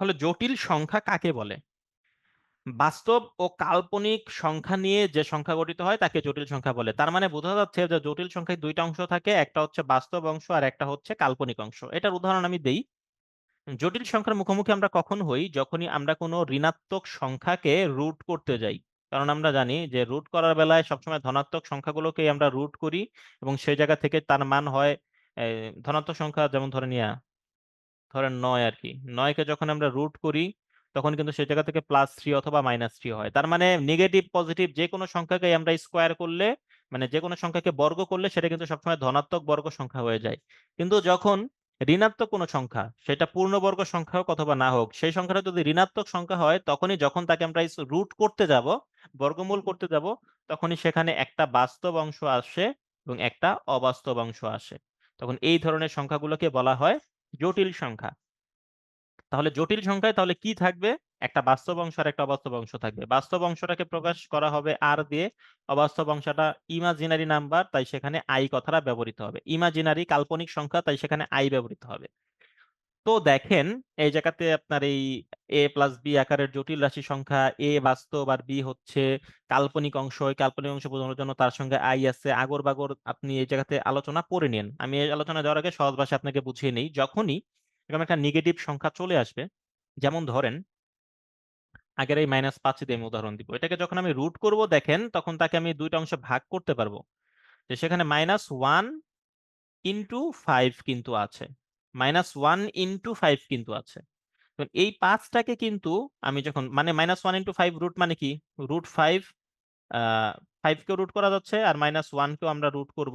তাহলে জটিল সংখ্যা কাকে বলে? বাস্তব ও কাল্পনিক সংখ্যা নিয়ে যে সংখ্যা গঠিত হয় তাকে জটিল সংখ্যা বলে। তার মানে বোঝা যাচ্ছে যে জটিল সংখ্যায় দুইটা অংশ থাকে, একটা হচ্ছে বাস্তব অংশ আর একটা হচ্ছে কাল্পনিক অংশ। এটার উদাহরণ আমি দেই। জটিল সংখ্যার মুখোমুখি আমরা কখন হই? যখনই আমরা কোনো ঋণাত্মক সংখ্যাকে রুট করতে যাই। কারণ আমরা জানি যে রুট করার বেলায় সবসময় ধনাত্মক সংখ্যাগুলোকে আমরা রুট করি এবং সেই জায়গা থেকে তার মান হয় ধনাত্মক সংখ্যা যেমন ধরে নিয়া ধরেন নয় আর কি। নয়কে যখন আমরা রুট করি তখন কিন্তু সেই জায়গা থেকে প্লাস থ্রি অথবা মাইনাস থ্রি হয়। তার মানে নেগেটিভ পজিটিভ যে কোনো সংখ্যাকে আমরা স্কোয়ার করলে মানে যে কোনো সংখ্যাকে বর্গ করলে সেটা কিন্তু সবসময় ধনাত্মক বর্গ সংখ্যা হয়ে যায়। কিন্তু যখন ঋণাত্মক কোনো সংখ্যা সেটা পূর্ণবর্গ সংখ্যা হোক অথবা না হোক সেই সংখ্যাটা যদি ঋণাত্মক সংখ্যা হয় তখনই যখন তাকে আমরা রুট করতে যাব বর্গমূল করতে যাব তখনই সেখানে একটা বাস্তব অংশ আসে এবং একটা অবাস্তব অংশ আসে। তখন এই ধরনের সংখ্যাগুলোকে বলা হয় জটিল সংখ্যা। তাহলে জটিল সংখ্যায় তাহলে কি থাকবে? একটা বাস্তব অংশ আর একটা অবাস্তব অংশ থাকবে। বাস্তব অংশটাকে প্রকাশ করা হবে আর দিয়ে, অবাস্তব অংশটা ইমাজিনারি নাম্বার তাই সেখানে আই কথাটা ব্যবহৃত হবে। ইমাজিনারি কাল্পনিক সংখ্যা, তাই সেখানে আই ব্যবহৃত হবে। তো দেখেন, এই জায়গাতে আপনার এই এ প্লাস বি আকারের জটিল রাশি সংখ্যা এ বাস্তব আর বি হচ্ছে কাল্পনিক অংশ। ওই কাল্পনিক অংশ বোঝানোর জন্য তার সঙ্গে আই আছে। আগর বাগর আপনি এই জায়গাতে আলোচনা করে নিন। আমি এই আলোচনা দেওয়ার আগে সহজ ভাষায় আপনাকে বুঝিয়ে নেই। যখনই এরকম একটা নেগেটিভ সংখ্যা চলে আসবে, যেমন ধরেন, আগের এই মাইনাস পাঁচ দিয়ে আমি উদাহরণ দিব। এটাকে যখন আমি রুট করব, দেখেন, তখন তাকে আমি দুইটা অংশে ভাগ করতে পারব। যে সেখানে মাইনাস ওয়ান ইন্টু ফাইভ কিন্তু আছে। মাইনাস ওয়ান ইন্টু ফাইভ কিন্তু আছে। এই পাঁচটাকে কিন্তু আমি যখন মানে minus one into five root মানে কি? রুট ফাইভ ফাইভ কেও রুট করা যাচ্ছে আর মাইনাস ওয়ান কেও আমরা রুট করব।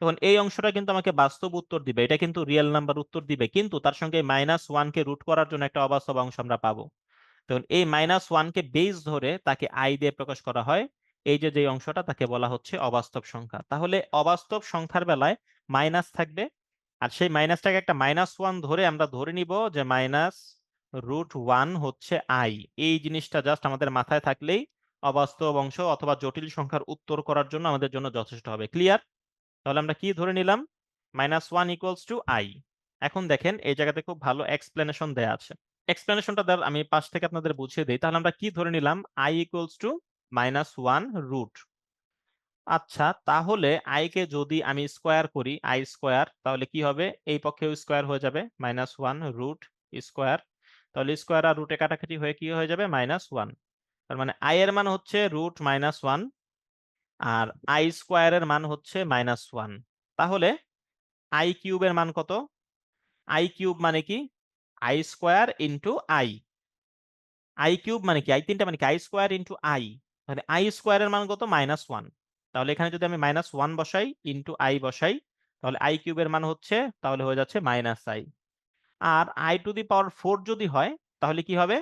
তখন এই অংশটা কিন্তু আমাকে বাস্তব উত্তর দিবে। এটা কিন্তু রিয়েল নাম্বার উত্তর দিবে। কিন্তু তার সঙ্গে মাইনাস ওয়ানকে রুট করার জন্য একটা অবাস্তব অংশ আমরা পাবো। তখন এই মাইনাস ওয়ানকে বেস ধরে তাকে আই দিয়ে প্রকাশ করা হয়। এই যে যে অংশটা তাকে বলা হচ্ছে অবাস্তব সংখ্যা। তাহলে অবাস্তব সংখ্যার বেলায় মাইনাস থাকবে আর সেই মাইনাসটাকে একটা মাইনাস ওয়ান ধরে আমরা ধরে নিব যে মাইনাস রুট ওয়ান হচ্ছে আই। এই জিনিসটা জাস্ট আমাদের মাথায় থাকলেই অবাস্তব অংশ অথবা জটিল সংখ্যার উত্তর করার জন্য আমাদের জন্য যথেষ্ট হবে। ক্লিয়ার তাহলে আমরা কি ধরে নিলাম? Minus one equals to I. এখন দেখেন এই জায়গাতে খুব ভালো এক্সপ্লেনেশন দেয়া আছে। এক্সপ্লেনেশনটা দ্বারা আমি পাশ থেকে আপনাদের বুঝিয়ে দিই। তাহলে আমরা কি ধরে নিলাম? I equals to minus one root. আচ্ছা তাহলে আই কে যদি আমি স্কোয়ার করি আই স্কোয়ার তাহলে কি হবে? এই পক্ষেও স্কোয়ার হয়ে যাবে মাইনাস ওয়ান রুট স্কোয়ার তাহলে স্কোয়ার আর রুটে কাটাকাটি হয়ে কি হয়ে যাবে? মাইনাস ওয়ান তার মানে আই এর মান হচ্ছে রুট মাইনাস ওয়ান আর আই স্কোয়ারের মান হচ্ছে মাইনাস ওয়ান তাহলে আই কিউবের মান কত? আই কিউব মানে কি? I square into I I cube মানে কি? আই তিনটা মানে কি? আই স্কোয়ার ইন্টু আই তাহলে আই স্কোয়ারের মান কত? মাইনাস ওয়ান তাহলে এখানে যদি আমি মাইনাস ওয়ান বসাই ইন্টু আই বসাই, তাহলে আই কিউবের মান হচ্ছে, তাহলে হয়ে যাচ্ছে minus I R I to the power four যদি হয়, তাহলে কি হবে?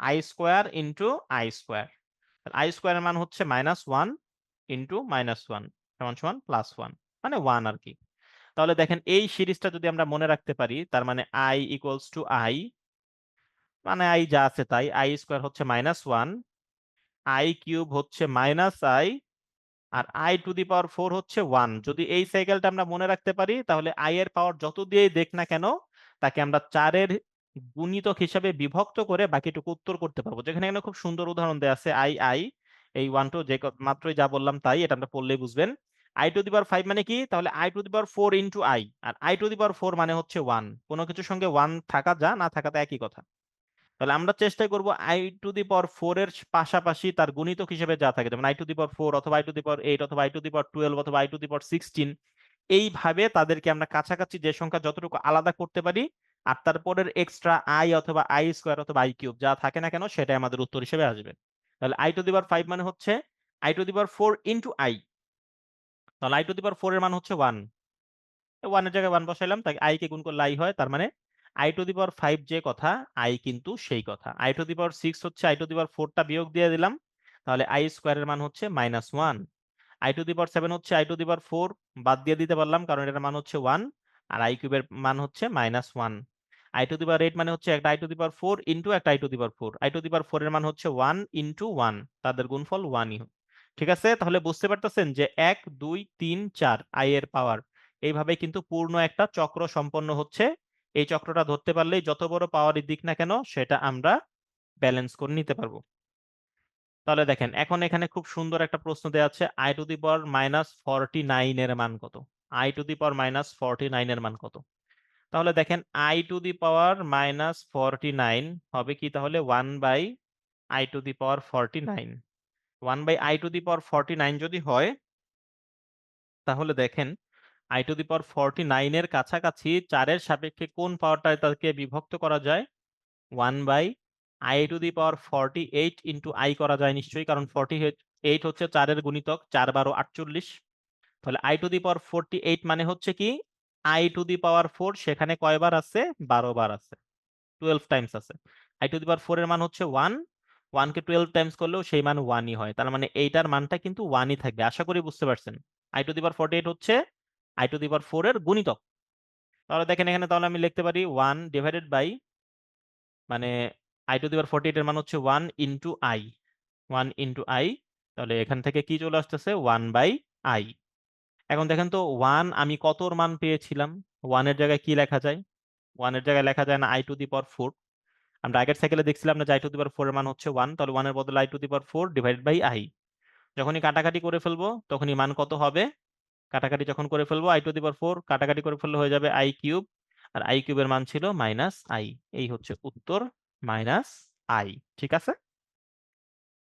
I square into I square I স্কোয়ারের মান হচ্ছে minus one into minus one সমান সমান প্লাস ওয়ান মানে ওয়ান আর কি। তাহলে দেখেন এই সিরিজটা যদি আমরা মনে রাখতে পারি, তার মানে আই ইকুয়ালস টু আই মানে আই যা আছে তাই আই স্কোয়ার হচ্ছে মাইনাস ওয়ান আই কিউব হচ্ছে minus I R I to the power four হচ্ছে ওয়ান যদি এই সাইকেলটা আমরা মনে রাখতে পারি, তাহলে আই এর পাওয়ার যত দিয়েই দেখ না কেন, তাকে আমরা চারের গুণিতক হিসাবে বিভক্ত করে বাকিটুকু উত্তর করতে পারব। যেখানে এখানে খুব সুন্দর উদাহরণ দেওয়া আছে আই আই এই ওয়ান টু যে মাত্রই যা বললাম তাই, এটা আমরা পড়লেই বুঝবেন। I to the power five মানে কি? তাহলে I to the power four into I R I to the power four মানে হচ্ছে ওয়ান কোনো কিছুর সঙ্গে ওয়ান থাকা যা, না থাকাতে একই কথা। তাহলে আমরা চেষ্টা করব I to the power four এর পাশাপাশি তার গুণিতক হিসেবে যা থাকে, যেমন I to the power four অথবা I to the power eight অথবা I to the power twelve অথবা I to the power sixteen এইভাবে তাদেরকে আমরা কাছাকাছি যে সংখ্যা যতটুকু আলাদা করতে পারি, আর তারপরের এক্সট্রা আই অথবা আই স্কোয়ার অথবা আই কিউব যা থাকে না কেন, সেটাই আমাদের উত্তর হিসেবে আসবে। তাহলে I to the power five মানে হচ্ছে I to the power four into I তাহলে I to the power four এর মান হচ্ছে ওয়ান ওয়ানের জায়গায় ওয়ান বসাইলাম, তাই আই কে গুণ করলে আই হয়, তার মানে I to the power five যে কথা আই কিন্তু সেই কথা। I to the power six হচ্ছে আই টু দি পাওয়ার ফোরটা বিয়োগ দিয়ে দিলাম। তাহলে আই স্কোয়ারের মান হচ্ছে minus one I to the power seven হচ্ছে I to the power four বাদ দিয়ে দিতে পারলাম, কারণ এটার মান হচ্ছে ওয়ান আর আই কিউবের মান হচ্ছে minus one I to the power eight মানে হচ্ছে একটা I to the power four into একটা I to the power four I to the power four এর মান হচ্ছে ওয়ান ইন্টু ওয়ান তাদের গুণফল ওয়ানই ঠিক আছে? তাহলে বুঝতে পারতেছেন যে এক, দুই, তিন, চার আই এর পাওয়ার এইভাবে কিন্তু পূর্ণ একটা চক্র সম্পন্ন হচ্ছে এই চক্রটা ধরতে পারলেই যত বড় পাওয়ারই দিক না কেন সেটা আমরা ব্যালেন্স করে নিতে পারব। তাহলে দেখেন, এখন এখানে খুব সুন্দর একটা প্রশ্ন দেওয়া আছে I to the power minus forty nine এর মান কত? I to the power minus forty nine এর মান কত? তাহলে দেখেন I to the power minus forty nine হবে কি তাহলে? One by I to the power forty nine one by I to the power forty nine যদি হয়, তাহলে দেখেন I to the power forty নাইনের কাছাকাছি চারের সাপেক্ষে কোন পাওয়ারটা তাকে বিভক্ত করা যায়? One by I to the power forty eight into I করা যায় নিশ্চয়ই, কারণ ফর্টি এইট হচ্ছে চারের গুণিতক, চার বারো আটচল্লিশ। তাহলে I to the power forty eight মানে হচ্ছে কি? I to the power four সেখানে কয়বার আছে? বারো বার আছে। টুয়েলভ টাইমস আছে। I to the power four এর মান হচ্ছে ওয়ান ওয়ানকে টুয়েলভ টাইমস করলেও সেই মান ওয়ানই হয়। তার মানে এইটার মানটা কিন্তু ওয়ানই থাকবে। আশা করি বুঝতে পারছেন। I to the power forty eight হচ্ছে I to the power four এর গুণিতক। তাহলে দেখেন এখানে তাহলে আমি লিখতে পারি ওয়ান ডিভাইডেড বাই মানে I to the power forty এর মান হচ্ছে one into I one into I তাহলে এখান থেকে কি চলে আসতেছে? ওয়ান বাই আই এখন দেখেন তো ওয়ান আমি কতর মান পেয়েছিলাম? ওয়ানের জায়গায় কি লেখা যায়? ওয়ানের জায়গায় লেখা যায় না I to the power four আমরা আগের সাইকেলে দেখছিলাম না যে I to the power four এর মান হচ্ছে ওয়ান তাহলে ওয়ানের বদলে I to the power four divided by I যখনই কাটাকাটি করে ফেলব, তখনই মান কত হবে? কাটাকাটি যখন করে ফেলব I to the power four কাটাকাটি করে ফেললে হয়ে যাবে আই কিউব আর আই কিউবের মান ছিল মাইনাস আই এই হচ্ছে উত্তর মাইনাস আই ঠিক আছে?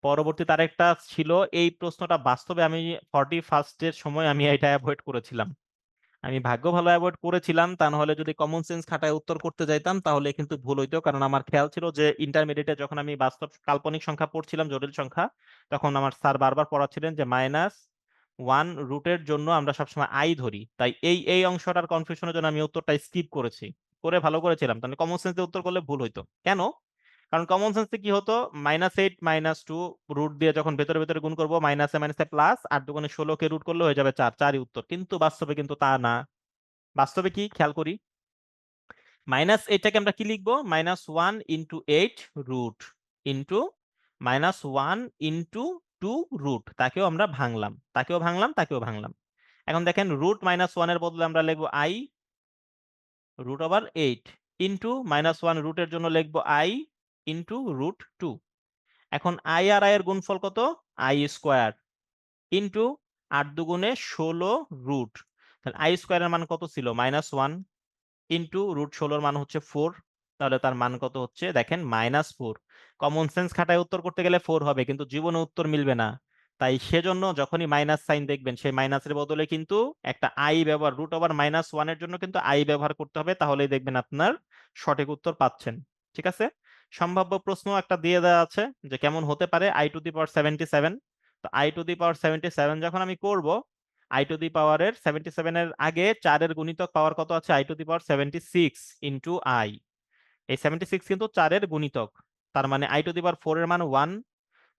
পরবর্তীতে আরেকটা ছিল এই প্রশ্নটা বাস্তবে আমি ফর্টি ফার্স্টের সময় আমি এটা অ্যাভয়েড করেছিলাম। আমি ভাগ্য ভালো অ্যাভয়েড করেছিলাম, তা নাহলে যদি কমন সেন্স খাটায় উত্তর করতে যাইতাম, তাহলে কিন্তু ভুল হইতো, কারণ আমার খেয়াল ছিল যে ইন্টারমিডিয়েটে যখন আমি বাস্তব কাল্পনিক সংখ্যা পড়ছিলাম, জটিল সংখ্যা, তখন আমার স্যার বারবার পড়াচ্ছিলেন যে মাইনাস ওয়ান রুটের জন্য আমরা সবসময় আই ধরি। তাই এই এই অংশটার কনফিউশনের জন্য আমি উত্তরটা স্কিপ করেছি। করে ভালো করেছিলাম। তাহলে কমন সেন্সে উত্তর করলে ভুল হইতো। কেন? কারণ কমন সেন্সে কি হতো? Minus eight minus two root দিয়ে যখন ভেতরে ভেতরে গুণ করব মাইনাসে মাইনাসে প্লাস আর দুগুণে ষোলোকে রুট করলে হয়ে যাবে চার। চারই উত্তর। কিন্তু বাস্তবে কিন্তু তা না। বাস্তবে কি? খেয়াল করি। মাইনাস এইটটাকে আমরা কি লিখব? Minus one into eight root into minus one into two root তাকেও আমরা ভাঙলাম। তাকেও ভাঙলাম তাকেও ভাঙলাম। এখন দেখেন রুট মাইনাস ওয়ানের বদলে আমরা লিখব I root over eight into minus one রুটের জন্য লিখব আই ইন্টু রুট টু এখন আই আর আই এর গুণফল কত? আই স্কোয়ার ইন্টু আট দুগুণে ষোলো রুট তাহলে আই স্কোয়ারের মান কত ছিল? মাইনাস ওয়ান ইন্টু রুট ষোলোর মান হচ্ছে ফোর তাহলে তার মান কত হচ্ছে? দেখেন মাইনাস ফোর কমন সেন্স খাটায় উত্তর করতে গেলে ফোর হবে, কিন্তু জীবনে উত্তর মিলবে না। তাই সেজন্য যখনই মাইনাস সাইন দেখবেন, সেই মাইনাসের বদলে কিন্তু একটা আই ব্যবহার রুট ওভার মাইনাস ওয়ানের জন্য কিন্তু আই ব্যবহার করতে হবে, তাহলেই দেখবেন আপনার সঠিক উত্তর পাচ্ছেন। ঠিক আছে? সম্ভাব্য প্রশ্ন একটা দিয়ে দেওয়া আছে যে কেমন হতে পারে I to the power seventy seven তো I to the power seventy seven যখন আমি করব আই টু দি পাওয়ারের সেভেন্টি সেভেনের আগে চারের গুণিতক পাওয়ার কত আছে? I to the power seventy six into I এই সেভেন্টি সিক্স কিন্তু চারের গুণিতক। তার মানে I to the power four এর মান ওয়ান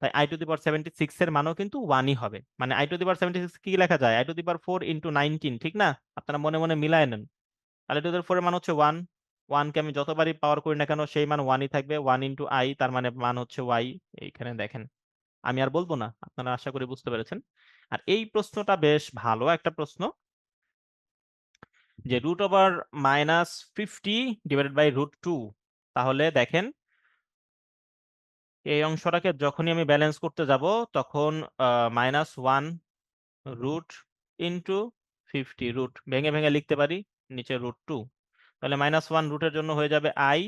তাই I to the power seventy six এর মানও কিন্তু ওয়ানই হবে। মানে I to the power seventy six কি লেখা যায়? I to the power four into nineteen ঠিক না? আপনারা মনে মনে মিলায় নেন। আই টু দি ফোর এর মান হচ্ছে ওয়ান ওয়ানকে আমি যতবারই পাওয়ার করি না কেন সেই মান ওয়ানই থাকবে ওয়ান ইন্টু আই তার মানে মান হচ্ছে ওয়াই এইখানে দেখেন, আমি আর বলব না, আপনারা আশা করি বুঝতে পেরেছেন। আর এই প্রশ্নটা বেশ ভালো একটা প্রশ্ন। যে root over minus fifty divided by root two তাহলে দেখেন এই অংশটাকে যখনই আমি ব্যালেন্স করতে যাব, তখন minus one root into fifty root ভেঙে ভেঙে লিখতে পারি, নিচে রুট টু তাহলে মাইনাস ওয়ান রুটের জন্য হয়ে যাবে আই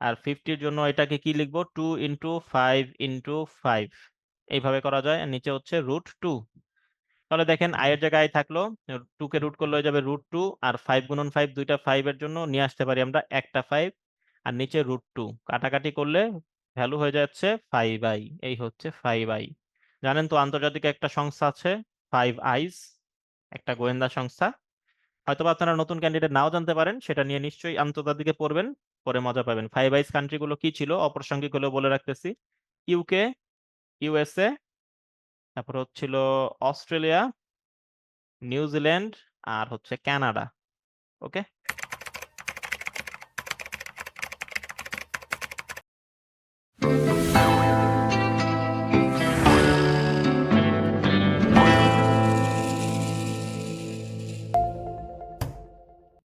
আর ফিফটির জন্য এটাকে কি লিখব? Two into five into five এইভাবে করা যায়, আর নিচে হচ্ছে রুট টু তাহলে দেখেন আয়ের জায়গায় থাকল টু কে রুট করলে হয়ে যাবে রুট টু আর ফাইভ গুণন ফাইভ দুইটা ফাইভ এর জন্য নিয়ে আসতে পারি আমরা একটা ফাইভ আর নিচে রুট টু কাটাকাটি করলে ভ্যালু হয়ে যাচ্ছে ফাইভ আই এই হচ্ছে ফাইভ আই জানেন তো আন্তর্জাতিক একটা সংস্থা আছে ফাইভ আইস একটা গোয়েন্দা সংস্থা। হয়তো আপনারা নতুন ক্যান্ডিডেট নাও জানতে পারেন, সেটা নিয়ে নিশ্চয়ই আন্তর্জাতিকে পড়বেন পরে মজা পাবেন। ফাইভ আইস কান্ট্রিগুলো কি ছিল, অপ্রাসঙ্গিক হলেও বলে রাখতেছি। ইউকে ইউএসএ তারপর হচ্ছিল অস্ট্রেলিয়া নিউজিল্যান্ড আর হচ্ছে কানাডা ওকে